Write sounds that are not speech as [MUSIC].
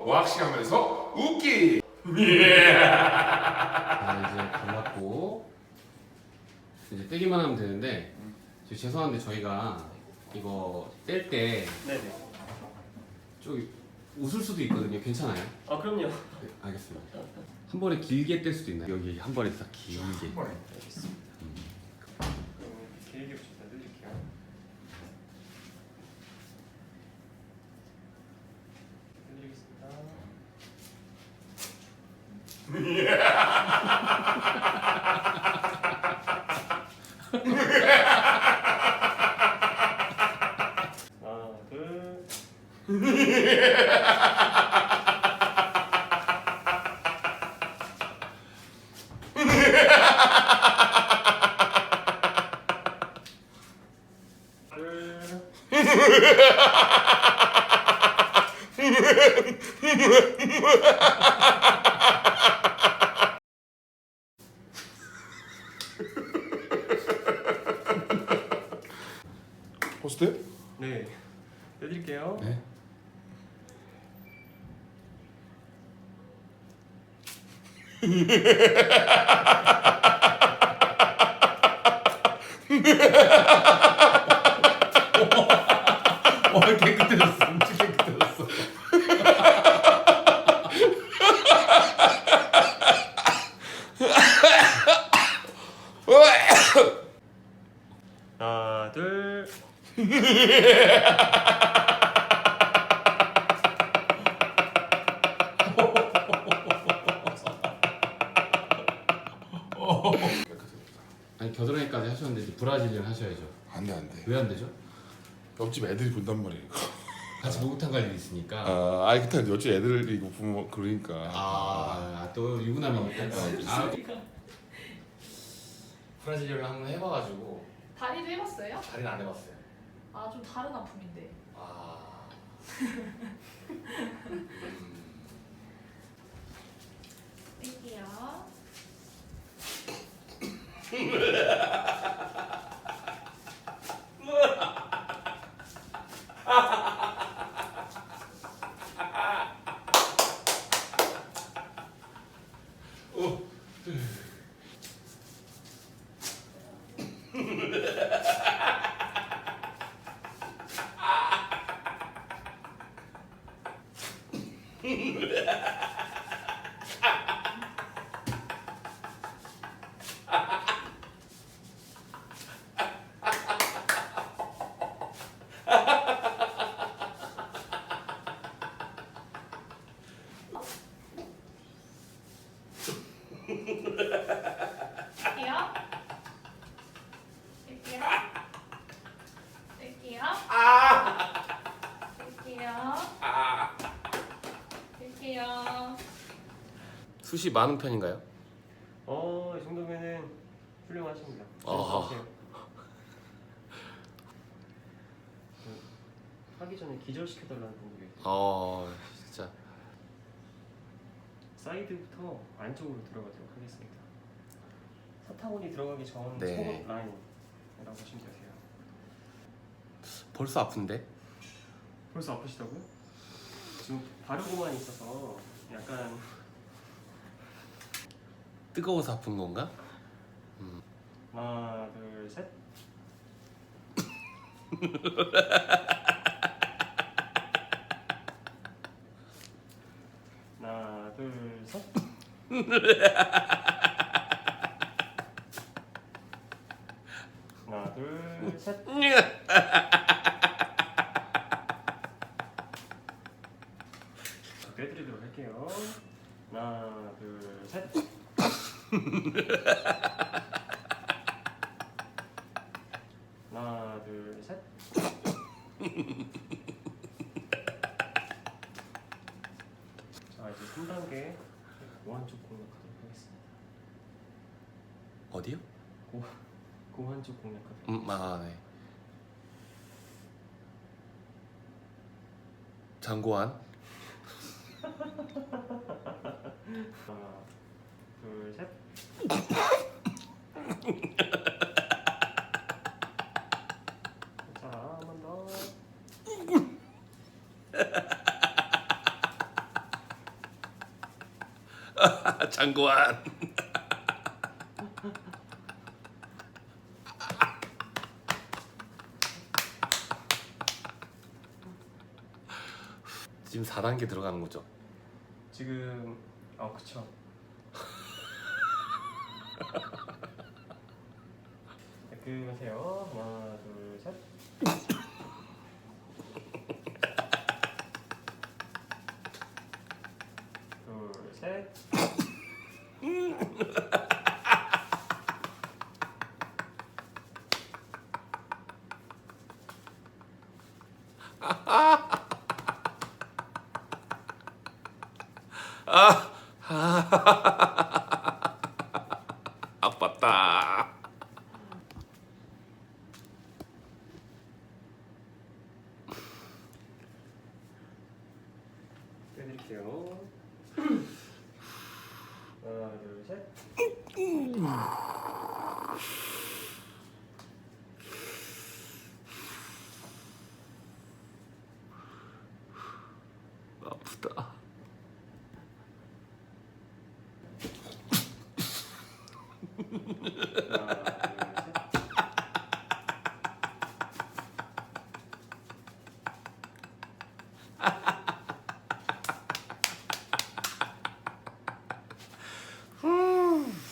왁싱 하면서 웃기. 자, 이제 발랐고 이제 떼기만 하면 되는데 저 죄송한데 저희가 이거 뗄 때 좀 네네. 웃을 수도 있거든요. 괜찮아요? 아 그럼요. 네, 알겠습니다. 한 번에 길게 뗄 수도 있나요? 여기 한 번에 딱 길게. 한 번에. 알겠습니다. 그럼 길게 좀 늘릴게요. 늘리겠습니다. 하나, 둘. 둘. 호스트? 네. 해드릴게요. 네. [LAUGHS] 하나, 둘. 아니 겨드랑이까지 하셨는데 이제 브라질리언 하셔야죠. 안돼 안돼. 왜 안 되죠? 옆집 애들이 본단 말이에요. 같이 목욕탕 갈 일이 있으니까. 아, 아이 그때 옆집 애들이 이거 보면 그러니까. 아, 또 유부남이니까. 아, 브라질리언을 한번 해봐가지고 다리도 해봤어요? 다리는 안 해봤어요. 아 좀 다른 아픔인데. 아. 뺄게요. 뺄게요. [LAUGHS] [LAUGHS] Ha ha ha. 숱이 많은 편인가요? 어, 이 정도면은 훌륭하십니다. 어허. 하세요. 그, 하기 전에 기절시켜달라는 분들이 어, 진짜. 사이드부터 안쪽으로 들어가도록 하겠습니다. 사타구니 들어가기 전 네. 속옷 라인이라고 보시면 되세요. 벌써 아픈데? 벌써 아프시다고요? 지금 바르고만 있어서 약간 뜨거워서 아픈 건가? [LAUGHS] 하나, 둘, 셋. 하나, 둘, 셋. 하나, 둘, 셋. 자, 빼드리도록 할게요. 하나, 둘, 셋. 하나, 둘, 셋. 자, 이제 3단계 고환 쪽 공략하도록 하겠습니다. 어디요? 고, 고환 쪽 공략하도록 음, 아, 네. 장고환? [LAUGHS] 하나, 둘, 셋. 자, [LAUGHS] 장관. [LAUGHS] 지금 4단계 들어가는 거죠? 지금 아 그쵸. 끄세요. 하나 둘 셋. 둘 셋. 아팠 [LAUGHS] 다. 빼드릴게요. 하나 둘 셋.